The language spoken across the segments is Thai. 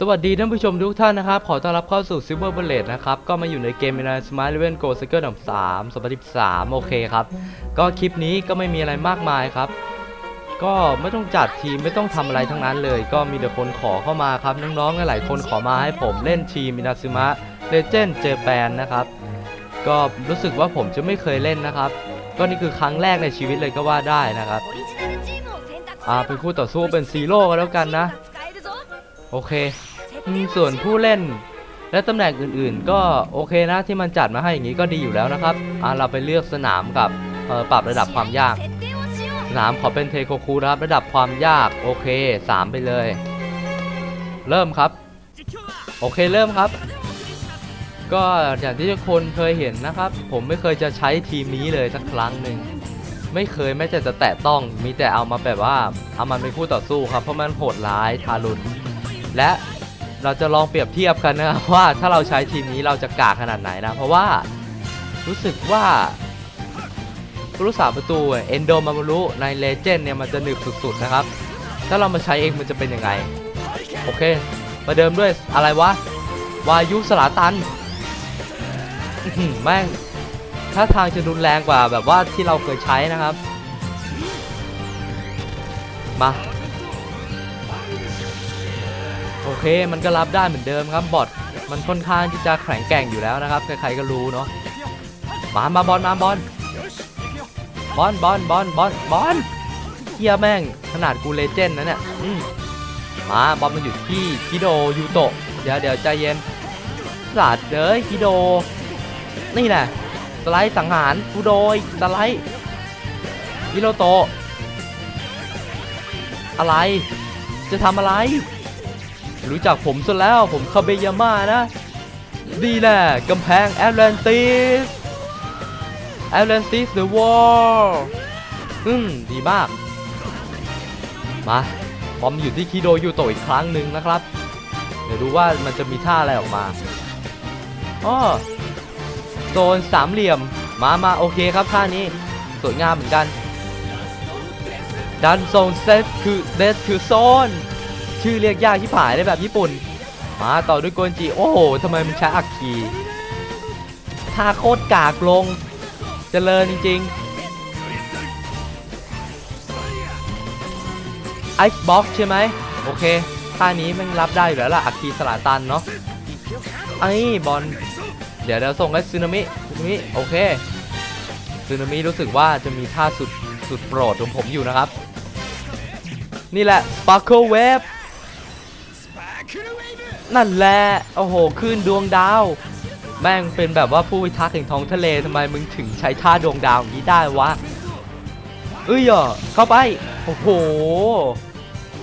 สวัสดีท่านผู้ชมทุกท่านนะครับ ขอต้อนรับเข้าสู่ซิ l เวอ Bullet นะครับ ก็มาอยู่ในเกม m i n i Smart Eleven Go Circle ดัสิบสามโอเคครับ ก็คลิปนี้ก็ไม่มีอะไรมากมายครับ ก็ไม่ต้องจัดทีมไม่ต้องทำอะไรทั้งนั้นเลย ก็มีแต่คนขอเข้ามาครับ น้องๆหลายคนขอมาให้ผมเล่นทีม m i n a s u m เ Legend Japan นะครับ ก็รู้สึกว่าผมจะไม่เคยเล่นนะครับ ก็นี่คือครั้งแรกในชีวิตเลยก็ว่าได้นะครับ อ่าเป็นคู่ต่อสู้เป็นซีโร่กัแล้วกันนะ โอเคส่วนผู้เล่นและตำแหน่งอื่นๆ ก็โอเคนะที่มันจัดมาให้อย่างนี้ก็ดีอยู่แล้วนะครับอะเราไปเลือกสนามกับปรับระดับความยาก สนามขอเป็นเทโคคูนะครับระดับความยากโอเค 3 ไปเลย เริ่มครับ โอเคเริ่มครับ ก็อย่างที่ทุกคนเคยเห็นนะครับ ผมไม่เคยจะใช้ทีมนี้เลยสักครั้งหนึ่งไม่เคยแม้แต่จะแตะต้องมีแต่เอามาแบบว่าเอามันไปคู่ต่อสู้ครับเพราะมันโหดร้ายทารุณ และเราจะลองเปรียบเทียบกันนะครับว่าถ้าเราใช้ทีมนี้เราจะกากขนาดไหนนะ เพราะว่ารู้สึกว่าผู้รักษาประตูเอนโดมามารุในเลเจนด์เนี่ยมันจะหนึบสุดๆนะครับ ถ้าเรามาใช้เองมันจะเป็นยังไง โอเคมาเดิมด้วยอะไรวะ วายุสลาตันแม่งถ้าทางจะรุนแรงกว่าแบบว่าที่เราเคยใช้นะครับ มา โอเคมันก็รับได้เหมือนเดิมครับบอทมันค่อนข้างที่จะแข็งแกร่งอยู่แล้วนะครับใครๆก็รู้เนาะมามาบอลมาบอลบอลบอลบอลบอลบอลเฮียแม่งขนาดกูเลเจนด์นะเนี่ยมาบอลมันอยู่ที่คิโดยูโตะเดี๋ยวเดี๋ยวใจเย็นสาดเด้ยคิโด นี่แหละสไลด์สังหารฟูโดยสไลด์ฮิโรโตะอะไร จะทำอะไร รู้จักผมซะแล้วผมคาเบยาม่านะ ดีแน่กำแพงแอตแลนติสแอตแลนติสเดอะวอลอืมดีมาก มาบอมอยู่ที่คิโดยูโตอีกครั้งหนึ่งนะครับ เดี๋ยวดูว่ามันจะมีท่าอะไรออกมาอ้อโซนสามเหลี่ยมมามาโอเคครับท่านี้สวยงามเหมือนกัน ดันโซนเซตคือเดสคือโซน ชื่อเรียกยากที่ผายได้แบบญี่ปุ่น มาต่อด้วยโกนจิ โอ้โหทำไมมันใช้อักคีท่าโคตรกากลงเจริญจริงๆไอซ์บ็อกใช่ไหมโอเคท่านี้มันรับได้อยู่แล้วล่ะอักคีสลาตันเนาะไอ้บอลเดี๋ยวเดี๋ยวส่งให้ซึนามิซึนามิโอเคซึนามิรู้สึกว่าจะมีท่าสุดสุดโปรดของผมอยู่นะครับ นี่แหละ Sparkle Wave นั่นแหละ โอ้โหขึ้นดวงดาว แม่งเป็นแบบว่าผู้พิทักษ์แห่งท้องทะเลทำไมมึงถึงใช้ท่าดวงดาวอย่างนี้ได้วะ เอ้ยอะเข้าไป โอ้โห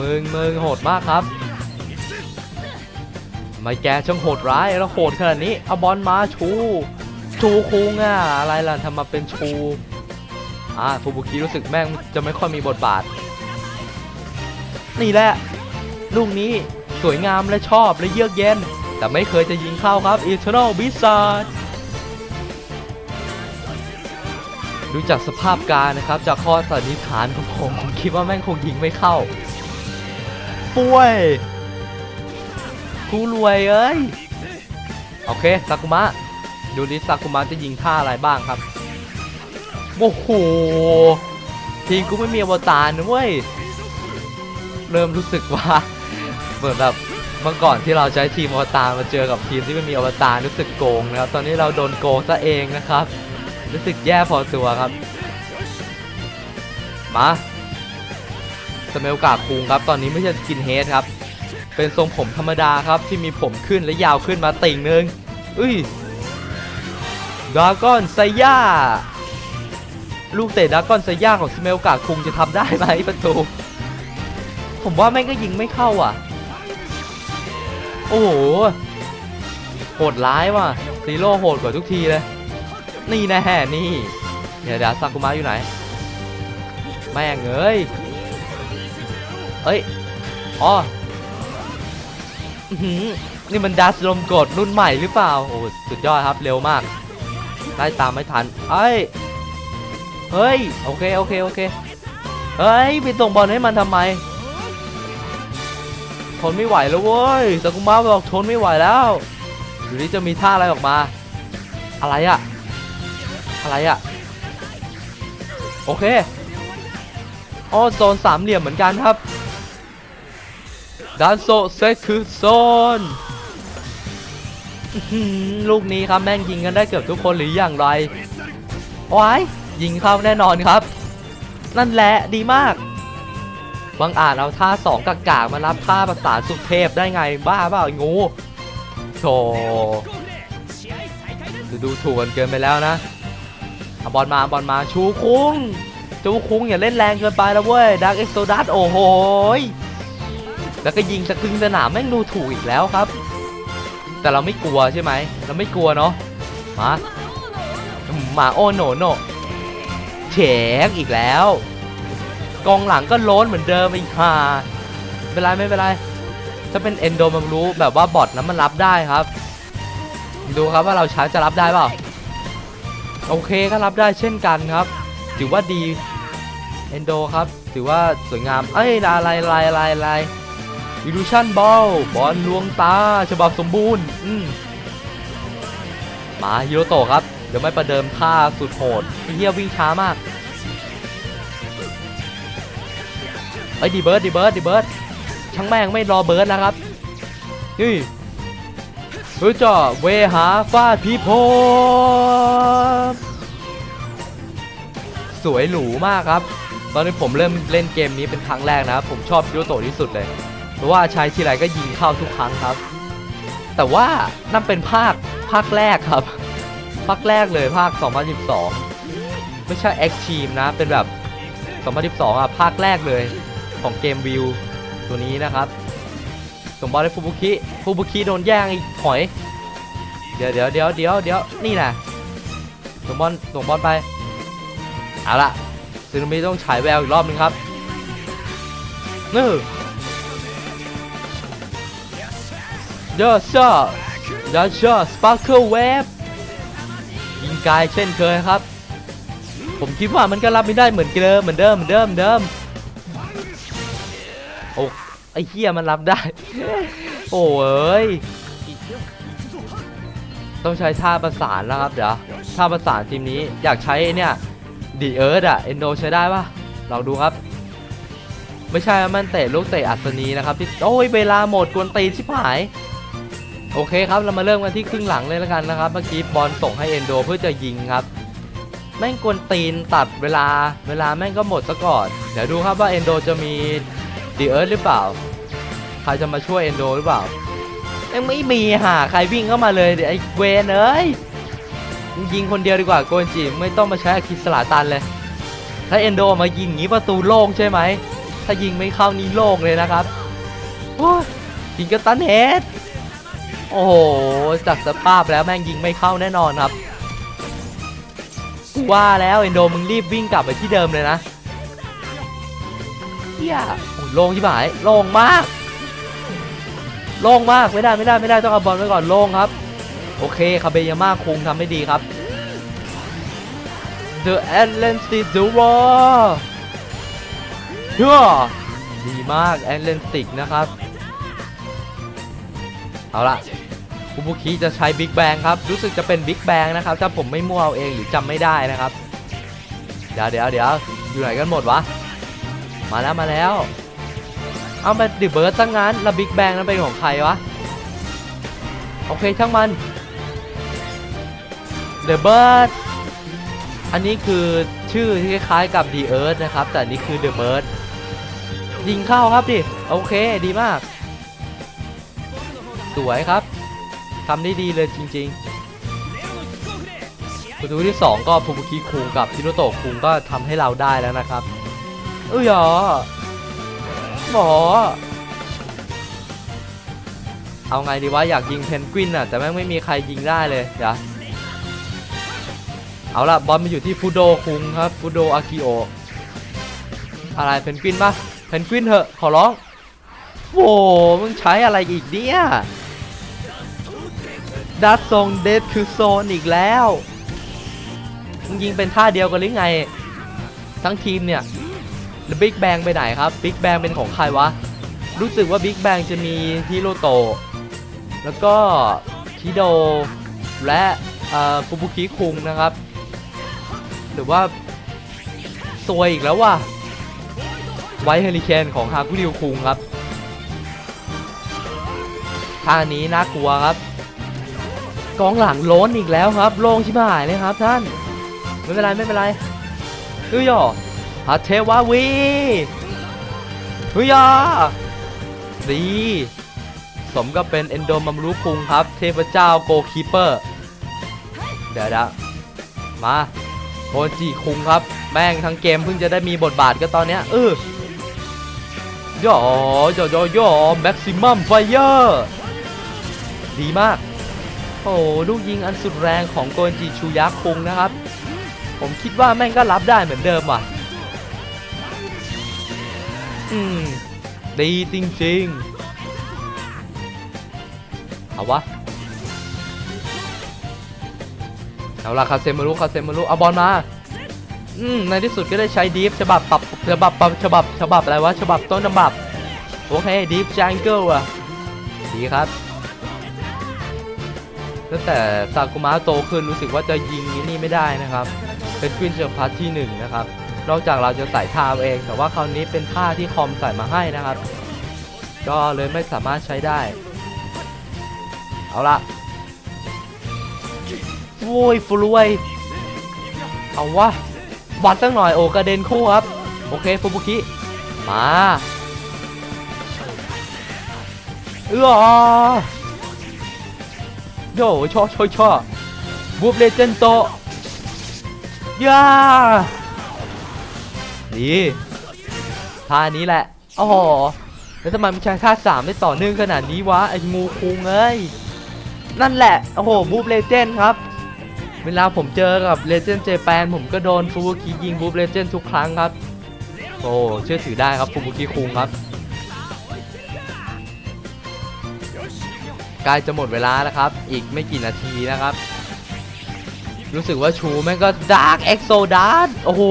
มึงมึงโหดมากครับไม่แกช่างโหดร้ายแล้วโหดขนาดนี้เอาบอลมาชู ชูคุงอะอะไรล่ะทำมาเป็นชูอ่าฟูบุกิรู้สึกแม่งจะไม่ค่อยมีบทบาท นี่แหละ ลูกนี้ สวยงามและชอบและเยือกเย็น แต่ไม่เคยจะยิงเข้าครับ Eternal b i z z a r d ดูจากสภาพการนะครับ จากข้อสันนิษฐานของผมผมคิดว่าแม่งคงยิงไม่เข้าป่วยกูรวยเอ้ย โอเคซากุมะ ดูดิซากุมะจะยิงท่าอะไรบ้างครับ โอ้โห ทีมกูไม่มีอวตารนะเว้ย เริ่มรู้สึกว่า เหมือนแบบเมื่อก่อนที่เราใช้ทีมอวตารมาเจอกับทีมที่ไม่มีอวตารรู้สึกโกงนะครับตอนนี้เราโดนโกงซะเองนะครับ รู้สึกแย่พอตัวครับ มาสเมลกาคุงครับ ตอนนี้ไม่ใช่สกินเฮดครับ เป็นทรงผมธรรมดาครับที่มีผมขึ้นและยาวขึ้นมาติ่งหนึงอุ้ยดากอนไซย่าลูกเตะดากอนไซย่าของสเมลกาคุงจะทำได้ไหมประตูผมว่าแม่งก็ยิงไม่เข้าอะ โอ้โห โหดร้ายว่ะซีโร่โหดกว่าทุกทีเลย นี่แน่นี่ เดี๋ยวเดี๋ยวซากุมะอยู่ไหน แม่งเอ้ย เอ้ย อ๋อนี่มันดัสลมกดรุ่นใหม่หรือเปล่า โอ้สุดยอดครับเร็วมากได้ตามไม่ทันเอ้ยเฮ้ย โอเค โอเค โอเค เฮ้ย ไปส่งบอลให้มันทำไม ทนไม่ไหวแล้วเว้ยสกุมาบอกทนไม่ไหวแล้วอยู่นี่จะมีท่าอะไรออกมา อะไรอะอะไรอะโอเคอ๋อโซนสามเหลี่ยมเหมือนกันครับดันโซเซคือโซนลูกนี้ครับแม่งยิงกันได้เกือบทุกคนหรืออย่างไรว้ายยิงเข้าแน่นอนครับ นั่นแหละดีมาก บางอ่านเอาท่าสองกากๆมารับท่าภาษาสุเทพได้ไงบ้าเปล่างูโธ่จะดูถูกกันเกินไปแล้วนะเอาบอลมาบอลมาชูคุ้งชูคุ้งอย่าเล่นแรงเกินไปแล้วเว้ยดักเอ็กโซดัสโอ้โหแล้วก็ยิงสะครึ่งสนามแม่งดูถูกอีกแล้วครับ แต่เราไม่กลัวใช่ไหมเราไม่กลัวเนาะมาหมาโอโนโนเฉกอีกแล้ว กองหลังก็โล้นเหมือนเดิมอีกห่าไม่เป็นไรไม่เป็นไร ถ้าเป็นเอนโดมันรู้แบบว่าบอทนั้นมันรับได้ครับ ดูครับว่าเราช้าจะรับได้เปล่าโอเคก็รับได้เช่นกันครับ ถือว่าดีเอนโดครับ ถือว่าสวยงาม เอ้ยอะไรอะไรอะไรอะไรอิลูชันบอลบอลลวงตา ฉบับสมบูรณ์ อืมมาฮิโรโตะครับ เดี๋ยวไม่ประเดิมท่าสุดโหดเหี้ยวิ่งช้ามาก เอ้ยดีเบิร์ดดีเบิร์ดดีเบิร์ดช่างแม่งไม่รอเบิร์ดแล้วครับนี่เฮ้ยจ่อเวหาฟาดพีโพสวยหรูมากครับ ตอนนี้ผมเริ่มเล่นเกมนี้เป็นครั้งแรกนะครับ ผมชอบยูโตที่สุดเลย เพราะว่าใช้ทีไรก็ยิงเข้าทุกครั้งครับ แต่ว่านั่นเป็นภาคภาคแรกครับ ภาคแรกเลยภาค 2012 ไม่ใช่ X Team นะ เป็นแบบ 2012อะภาคแรกเลย ของเกมวิวตัวนี้นะครับส่งบอลให้ฟูบุคิฟูบุคิโดนแย่งอีกหอย เดี๋ยวเดี๋ยวเดี๋ยวเดี๋ยวเดี๋ยวนี่นะส่งบอลส่งบอลไปเอาละซึนามิต้องฉายแววอีกรอบนึงครับนี่เดอชอเดอชอสปาร์เคิลเวฟยิงไกลเช่นเคยครับ ผมคิดว่ามันก็รับไม่ได้เหมือนเดิมเหมือนเดิมเหมือนเดิมเหมือนเดิม อ้ไอ้เหี้ยมันรับได้ โอ้ยต้องใช้ท่าประสานแล้วครับเดี๋ยวท่าประสานทีมนี้อยากใช้เนี่ยดีเอิร์ดอะเอนโดใช้ได้ปะลองดูครับ ไม่ใช่มันเตะลูกเตะอัศนีนะครับที่โอ้ยเวลาหมดกวนตีชิบหาย โอเคครับเรามาเริ่มกันที่ครึ่งหลังเลยแล้วกันนะครับเมื่อกี้บอลส่งให้เอนโดเพื่อจะยิงครับแม่งกวนตีนตัดเวลาเวลาแม่งก็หมดซะก่อน เดี๋ยวดูครับว่าเอนโดจะมีดีเอิร์ธหรือเปล่า ใครจะมาช่วยเอนโดหรือเปล่ายังไม่มีหาใครวิ่งเข้ามาเลยเดี๋ยวไอ้เวนเอ้ยยิงคนเดียวดีกว่าโกนจิไม่ต้องมาใช้อคิสลาตันเลย ถ้าเอนโดมายิงอย่างนี้ประตูโล่งใช่ไหม ถ้ายิงไม่เข้านี่โล่งเลยนะครับโอ้ยิงกระตันเฮดโอ้โหจากสภาพแล้วแม่งยิงไม่เข้าแน่นอนครับว่าแล้วเอนโดมึงรีบวิ่งกลับไปที่เดิมเลยนะเฮียโอ้ยโล่งที่หายโล่งมาก โล่งมากไม่ได้ไม่ได้ไม่ได้ต้องเอาบอลไว้ก่อนโล่งครับ โอเคคาเบยาม่าคุงทำได้ดีครับ The Atlantic The War เฮ้อดีมาก Atlantic นะครับ เอาละคุบุคิจะใช้บิ๊กแบงครับ รู้สึกจะเป็นบิ๊กแบงนะครับ ถ้าผมไม่มั่วเอาเองหรือจำไม่ได้นะครับ เดี๋ยวเดี๋ยวเดี๋ยวอยู่ไหนกันหมดวะ มาแล้วมาแล้ว เอามาดิเบิร์ดตั้งงั้นแล้วบิ๊กแบงนั้นเป็นของใครวะ โอเคช่างมันเดอะเบิร์ดอันนี้คือชื่อที่คล้ายๆกับ The Earth นะครับ แต่นี้คือ The Bird ยิงเข้าครับดิ โอเคดีมาก สวยครับทำได้ดีเลยจริงๆประตูที่ 2 ก็ฟูบุคิคุงกับฮิโรโตะคุงก็ทำให้เราได้แล้วนะครับเอ้ยเหรอ หมอ เอาไงดีวะอยากยิงเพนกวินอะแต่แม่งไม่มีใครยิงได้เลยเดี๋ยวเอาละบอลมาอยู่ที่ฟูโดคุงครับฟูโดอากิโออะไรเพนกวินปะเพนกวินเถอะขอร้องโว้มึงใช้อะไรอีกเนี่ยดัดทรงเดดคือโซนอีกแล้วมึงยิงเป็นท่าเดียวกันหรือไง ทั้งทีมเนี่ย แล้วบิ๊กแบงไปไหนครับบิ๊กแบงเป็นของใครวะ รู้สึกว่าบิ๊กแบงจะมีฮิโรโตะแล้วก็คิโดและอ่อฟูบุคิคุงนะครับ หรือว่าซวยอีกแล้วว่ะไวเฮลิเคนของฮาคุริวคุงครับท่านี้น่ากลัวครับ กองหลังล้นอีกแล้วครับ โล่งชิบหายเลยครับท่าน ไม่เป็นไร ไม่เป็นไรเฮ้ยอ อฮัตเทวาวีเฮ้ยอะดีสมกับเป็นเอนโดมัมรุคุงครับ เทพเจ้าโกคีเปอร์ เดี๋ยวนะมาโอนจีคุงครับ แม่งทั้งเกมเพิ่งจะได้มีบทบาทก็ตอนเนี้ยเออย่อย่อย่อย่อแม็กซิมัมไฟเออร์ดีมาก โอ้ลูกยิงอันสุดแรงของโกนจิชูยะคุงนะครับ ผมคิดว่าแม่งก็รับได้เหมือนเดิมว่ะ อืมดีจริงๆเอาวะเอาละคาเซมารุคาเซมารุเอาบอลมาอืมในที่สุดก็ได้ใช้ดีฟฉบับปรับฉบับปรับฉบับฉบับอะไรวะฉบับต้นฉบับโอเคดีฟจังเกิลอะดีครับตั้งแต่ซากุมะโตขึ้นรู้สึกว่าจะยิงนี่ไม่ได้นะครับ เป็นควินเชอร์พัทที่หนึ่งนะครับ นอกจากเราจะใส่ท่าเอาเอง แต่ว่าคราวนี้เป็นท่าที่คอมใส่มาให้นะครับ ก็เลยไม่สามารถใช้ได้ เอาละโว้ยฟลวยเอาวะบอลตั้งหน่อยโอกระเด็นคู่ครับ โอเคฟูบุคิ มาเออโย่ชอชอชอบูบเลเจนโตย่า ดีท่านี้แหละโอ้โหแล้วทำไมมันใช้ท่าสามได้ต่อเนื่องขนาดนี้วะไอ้งูคุงเอ้ยนั่นแหละโอ้โหบูบเลเจนครับ เวลาผมเจอกับเลเจนด์เจแปนผมก็โดนฟูบุกิยิงบูบเลเจนด์ทุกครั้งครับโอ้เชื่อถือได้ครับฟูบุกิคุงครับใกล้จะหมดเวลาแล้วครับ อีกไม่กี่นาทีนะครับ รู้สึกว่าชูแม่งก็ดาร์กเอ็กโซดาร์โอ้โห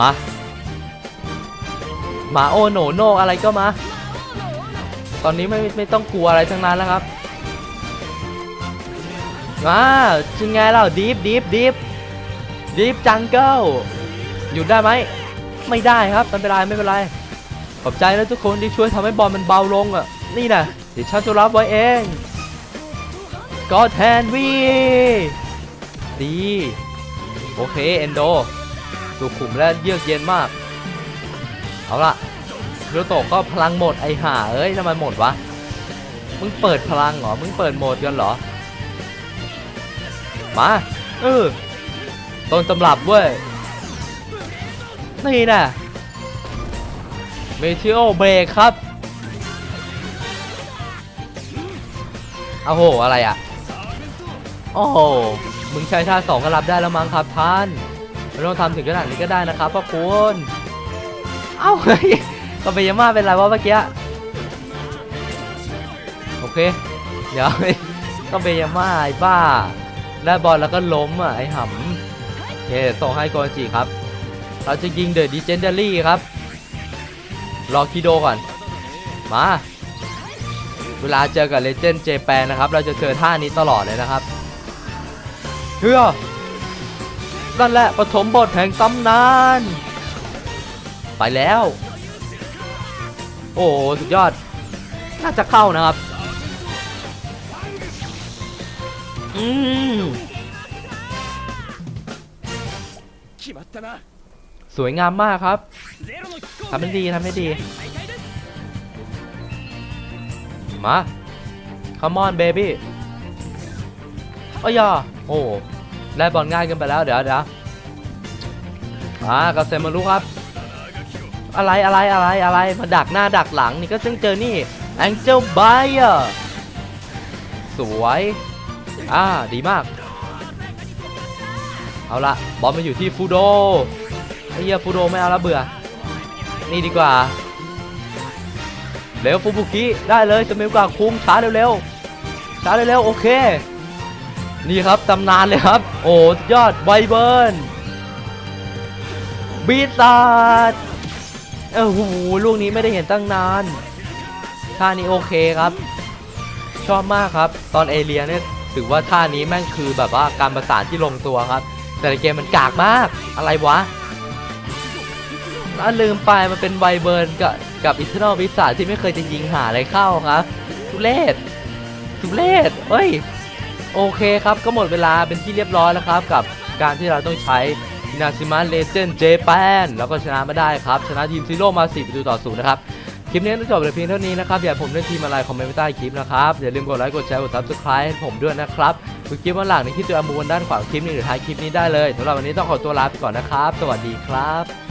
มา มาโอโหนโนอะไรก็มา ตอนนี้ไม่ไม่ต้องกลัวอะไรทั้งนั้นแล้วครับมาจึงไงเราดีฟดีฟดีฟดีฟจังเกิลหยุดได้ไหม ไม่ได้ครับไม่เป็นไรไม่เป็นไร ขอบใจนะทุกคนที่ช่วยทำให้บอลมันเบาลงอะ นี่นะเดี๋ยวฉันจะรับไว้เองก็แทนวีดี โอเค เอนโด สุขุมและเยือกเย็นมาก เอาละฮิโรโตะก็พลังหมดไอห่าเอ้ยทำไมหมดวะ มึงเปิดพลังเหรอ มึงเปิดโหมดกันเหรอ มา เออต้นตำรับเว้ย นี่นะเมทิโอเบรกครับโอ้โห อะไรอะ โอ้โห มึงใช้ท่าสองก็รับได้แล้วมั้งครับท่าน ไม่ต้องทำถึงขนาดนี้ก็ได้นะครับพ่อคุณเอ้าเฮ้ยก็เบยาม่าเป็นไรวะเมื่อกี้โอเค เดี๋ยวก็เบยาม่าไอ้บ้าได้บอลแล้วก็ล้มอะไอ้หำโอเคส่งให้โกนจิครับ เราจะยิงเดอะดิเจนเดอรี่ครับ รอคิโดก่อน มา เวลาเจอกับเลเจนด์เจแปนนะครับ เราจะเจอท่านี้ตลอดเลยนะครับเฮ้ย นั่นแหละปฐมบทแห่งตำนาน ไปแล้ว โอ้สุดยอด น่าจะเข้านะครับ อืมสวยงามมากครับทำให้ดีทำให้ดี มาค come on baby อ้ยาโอ้ ได้บอลง่ายเกันไปแล้วเดี๋ยวเดี๋ยวอ่ากาเซมารุครับ อะไรอะไรอะไรอะไรมาดักหน้าดักหลังนี่ก็ซึ่งเจอนี่ Angel b i e r สวย อ่า ดีมาก เอาละบอลมาอยู่ที่ฟูโดไอ้เหี้ยฟูโดไม่เอาละเบื่อ นี่ดีกว่า เร็วฟูบุกิได้เลยจะมีโอกาสคุ้มช้าเร็วๆช้าเร็วๆโอเค นี่ครับตำนานเลยครับ โอ้สุดยอดไวเบิร์นบีตาดเออโหลูกนี้ไม่ได้เห็นตั้งนานท่านี้โอเคครับ ชอบมากครับ ตอนเอเลียเนี่ยถือว่าท่านี้แม่งคือแบบว่าการประสานที่ลงตัวครับ แต่ในเกมมันกากมากอะไรวะลืมไปมันเป็นไวเบิร์นกับกับอิทเทอร์นอลวิสาที่ไม่เคยจะยิงหาอะไรเข้าครับทุเลศทุเลศเอ้ย โอเคครับก็หมดเวลาเป็นที่เรียบร้อยแล้วครับ กับการที่เราต้องใช้นาซิมาเลเจนเจแปนแล้วก็ชนะมาได้ครับ ชนะทีมซีโร่มา4ประตูต่อศูนย์นะครับ คลิปนี้ต้องจบแต่เพียงเท่านี้นะครับ อย่าผมเล่นทีมอะไรคอมเมนต์ไว้ใต้คลิปนะครับ อย่าลืมกดไลค์กดแชร์กด subscribe ให้ผมด้วยนะครับดูคลิปวันหลังในคลิปตัวอมูลด้านขวาคลิปนี้หรือท้ายคลิปนี้ได้เลยสำหรับวันนี้ต้องขอตัวลาไปก่อนนะครับ สวัสดีครับ